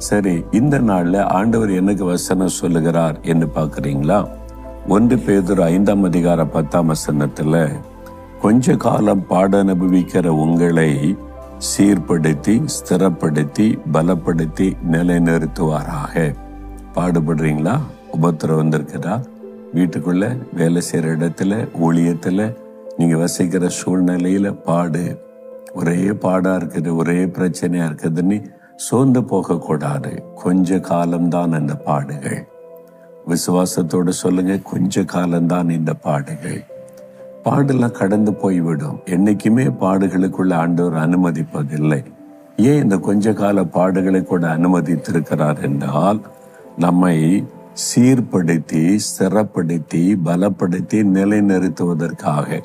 சரி இந்த நாள்ல ஆண்டவர் எனக்கு வசனம் சொல்லுகிறார் என்று பார்க்குறீங்களா? ஒன்று பேதர் ஐந்தாம் அதிகார பத்தாம் வசனத்துல கொஞ்ச காலம் பாட அனுபவிக்கிற உங்களை சீர்படுத்தி ஸ்திரப்படுத்தி பலப்படுத்தி நிலைநிறுத்துவாராக. பாடுபடுறீங்களா? உபத்திரம் வந்திருக்குதா? வீட்டுக்குள்ள வேலை செய்யற இடத்துல ஊழியத்துல நீங்க வசிக்கிற சூழ்நிலையில பாடு. ஒரே பாடா இருக்குது ஒரே பிரச்சனையா இருக்குதுன்னு சோர்ந்து போகக்கூடாது. கொஞ்ச காலம்தான் அந்த பாடுகள். விசுவாசத்தோடு சொல்லுங்க கொஞ்ச காலம்தான் இந்த பாடுகள். பாடெல்லாம் கடந்து போய்விடும். என்னைக்குமே பாடுகளுக்குள்ள ஆண்டவர் அனுமதிப்பதில்லை. ஏன் இந்த கொஞ்ச கால பாடுகளை கூட அனுமதித்திருக்கிறார் என்றால் நம்மை சீர்படுத்தி ஸ்திரப்படுத்தி பலப்படுத்தி நிலைநிறுத்துவதற்காக.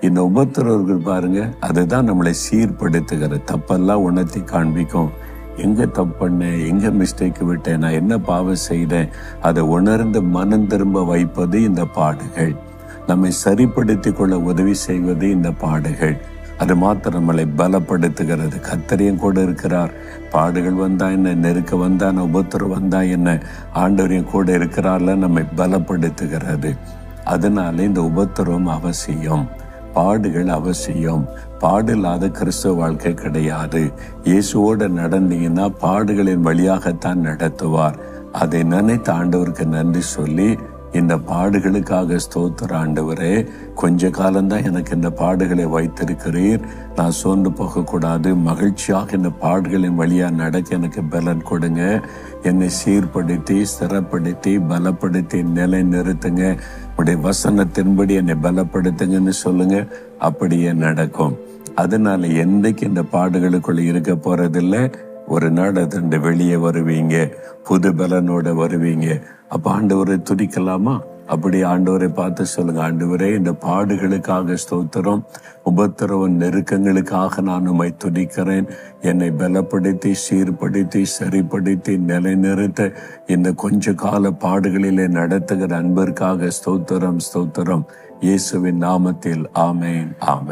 இந்த உபத்திரவர்கள் பாருங்க அதுதான் நம்மளை சீர்படுத்துகிற தப்பெல்லாம் உணர்த்தி காண்பிக்கும். எங்க தப்பு பண்ணேன்? எங்க மிஸ்டேக் விட்டேன்? நான் என்ன பாவம் செய்தேன்? அதை உணர்ந்து மனம் திரும்ப வைப்பது இந்த பாடுகள். நம்மை சரிப்படுத்தி கொள்ள உதவி செய்வது இந்த பாடுகள். அது மாத்திரம் நம்மளை பலப்படுத்துகிறது. கத்தரையும் கூட இருக்கிறார். பாடுகள் வந்தா என்ன? நெருக்க வந்தா என்ன? உபத்திரம் வந்தா என்ன? ஆண்டவரையும் கூட இருக்கிறார்ல நம்மை பலப்படுத்துகிறது. அதனால இந்த உபத்திரம் அவசியம். பாடுகள் அவசியம். பாடில்லாத கிறிஸ்துவ வாழ்க்கை கிடையாது. இயேசுவோட நடந்தீங்கன்னா பாடுகளின் வழியாகத்தான் நடத்துவார். அதை நினைத்த ஆண்டவருக்கு நன்றி சொல்லி இந்த பாடுகளுக்காக ஸ்தோத்திர ஆண்டவரே கொஞ்ச காலம்தான் எனக்கு இந்த பாடுகளை வைத்திருக்கிறீர். நான் சோர்ந்து போகக்கூடாது. மகிழ்ச்சியாக இந்த பாடுகளின் வழியாக நடக்க எனக்கு பலன் கொடுங்க. என்னை சீர்படுத்தி ஸ்திரப்படுத்தி பலப்படுத்தி நிலை நிறுத்துங்க உடைய வசனத்தின்படி என்னை பலப்படுத்துங்கன்னு சொல்லுங்க. அப்படியே நடக்கும். அதனால என்றைக்கு இந்த பாடுகளுக்குள்ள இருக்க போறதில்லை. ஒரு நாள் அதுண்டு வெளியே வருவீங்க புது பலனோட வருவீங்க. அப்ப ஆண்டவரை துதிக்கலாமா? அப்படி ஆண்டவரை பார்த்து சொல்லுங்க. ஆண்டவரே இந்த பாடுகளுக்காக ஸ்தோத்திரம். உபத்திரவ நெருக்கங்களுக்காக நான் உமை துதிக்கிறேன். என்னை பலப்படுத்தி சீர்படுத்தி சரிப்படுத்தி நிலைநிறுத்த இந்த கொஞ்ச கால பாடுகளிலே நடத்துகிற அன்பிற்காக ஸ்தோத்திரம் ஸ்தோத்திரம். இயேசுவின் நாமத்தில் ஆமேன் ஆமேன்.